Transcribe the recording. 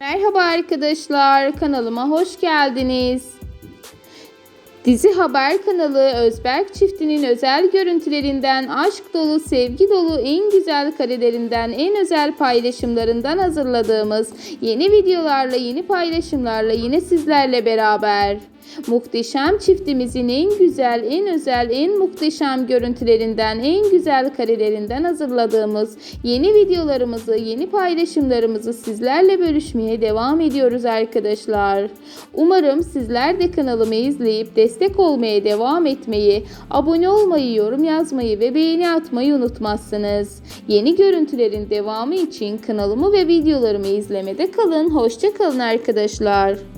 Merhaba arkadaşlar, kanalıma hoş geldiniz. Dizi Haber kanalı Özberk çiftinin özel görüntülerinden, aşk dolu, sevgi dolu, en güzel karelerinden, en özel paylaşımlarından hazırladığımız yeni videolarla, yeni paylaşımlarla yine sizlerle beraber. Muhteşem çiftimizin en güzel, en özel, en muhteşem görüntülerinden, en güzel karelerinden hazırladığımız yeni videolarımızı, yeni paylaşımlarımızı sizlerle bölüşmeye devam ediyoruz arkadaşlar. Umarım sizler de kanalımı izleyip destek olmaya devam etmeyi, abone olmayı, yorum yazmayı ve beğeni atmayı unutmazsınız. Yeni görüntülerin devamı için kanalımı ve videolarımı izlemede kalın. Hoşça kalın arkadaşlar.